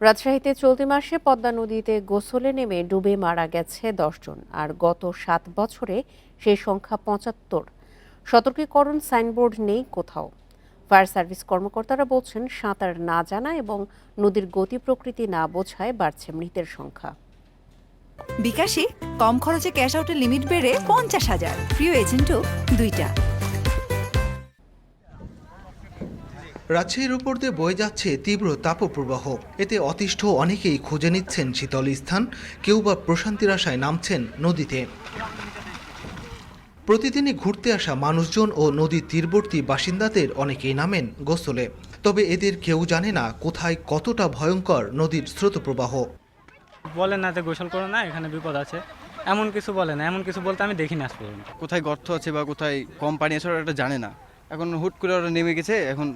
রাজশাহীতে চলতি মাসে পদ্মা নদীতে গোসলে নেমে ডুবে মারা গেছে দশজন, আর গত সাত বছরে সেই সংখ্যা পঁচাত্তর। সতর্কীকরণ সাইনবোর্ড নেই কোথাও। ফায়ার সার্ভিস কর্মকর্তারা বলছেন, সাঁতার না জানা এবং নদীর গতি প্রকৃতি না বোঝায় বাড়ছে মৃতের সংখ্যা। বিকাশে কম খরচে ক্যাশ আউটের লিমিট বেড়ে পঞ্চাশ হাজার। প্রিয় এজেন্টও দুইটা। রাজশাহীর উপর দিয়ে বয়ে যাচ্ছে তীব্র তাপপ্রবাহ। এতে অতিষ্ঠ অনেকেই খুঁজে নিচ্ছেন শীতল স্থান কেউ বা প্রশান্তির আশায় নামছেন নদীতে। প্রতিদিনই ঘুরতে আসা মানুষজন ও নদীর তীরবর্তী বাসিন্দাদের অনেকেই নামেন গোসলে। তবে এদের কেউ জানে না কোথায় কতটা ভয়ঙ্কর নদীর স্রোতপ্রবাহ। বলে না যে গোসল করো না এখানে বিপদ আছে। এমন কিছু বলে না এমন কিছু বলতে আমি দেখিনি আজ পর্যন্ত। কোথায় গর্ত আছে বা কোথায় কম পানি আছে ওরা এটা জানে না। এখন হুট করে ওরা নেমে গেছে এখন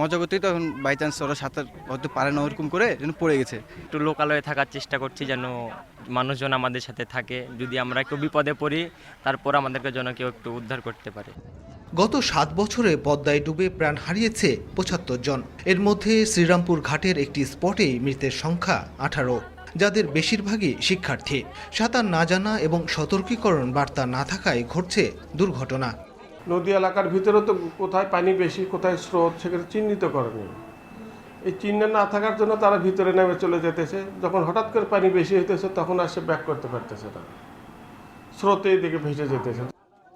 মজা করতেই তো এখন বাই চান্স ওরা সাঁতার হয়তো পারে না ওরকম করে যেন পড়ে গেছে। একটু লোকালয়ে থাকার চেষ্টা করছি যেন মানুষজন আমাদের সাথে থাকে। যদি আমরা একটু বিপদে পড়ি তারপর আমাদেরকে যেন কেউ একটু উদ্ধার করতে পারে। গত সাত বছরে পদ্মায় ডুবে প্রাণ হারিয়েছে পঁচাত্তর জন। এর মধ্যে শ্রীরামপুর ঘাটের একটি স্পটেই মৃতের সংখ্যা আঠারো যাদের বেশিরভাগই শিক্ষার্থী। সাঁতার না জানা এবং সতর্কীকরণ বার্তা না থাকায় ঘটছে দুর্ঘটনা। নদী এলাকার ভিতরে তো কোথায় পানি বেশি কোথায় স্রোত সেখানে চিহ্নিত করেনি। এই চিহ্ন না থাকার জন্য তারা ভিতরে নেমে চলে যেতেছে। যখন হঠাৎ করে পানি বেশি হইতেছে তখন আর সে ব্যাক করতে পারতেছে না। স্রোতে দিকে ভেসে যেতেছে।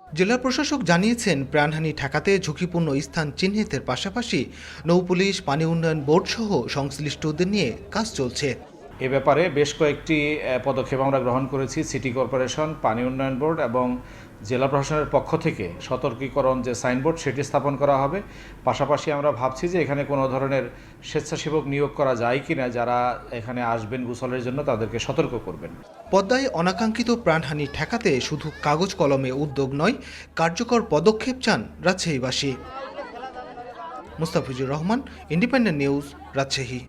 জেলা প্রশাসক জানিয়েছেন প্রাণহানি ঠেকাতে ঝুঁকিপূর্ণ স্থান চিহ্নিতের পাশাপাশি নৌপুলিশ পানি উন্নয়ন বোর্ড সহ সংশ্লিষ্টদের নিয়ে কাজ চলছে। এ ব্যাপারে বেশ কয়েকটি পদক্ষেপ আমরা গ্রহণ করেছি। সিটি কর্পোরেশন পানি উন্নয়ন বোর্ড এবং জেলা প্রশাসনের পক্ষ থেকে সতর্কীকরণ যে সাইনবোর্ড সেটি স্থাপন করা হবে। পাশাপাশি আমরা ভাবছি যে এখানে কোনো ধরনের স্বেচ্ছাসেবক নিয়োগ করা যায় কি না যারা এখানে আসবেন গুসলের জন্য তাদেরকে সতর্ক করবেন। পদ্মায় অনাকাঙ্ক্ষিত প্রাণহানি ঠেকাতে শুধু কাগজ কলমে উদ্যোগ নয়, কার্যকর পদক্ষেপ চান রাজশাহীবাসী। Mustafizur Rahman Independent News Rajshahi.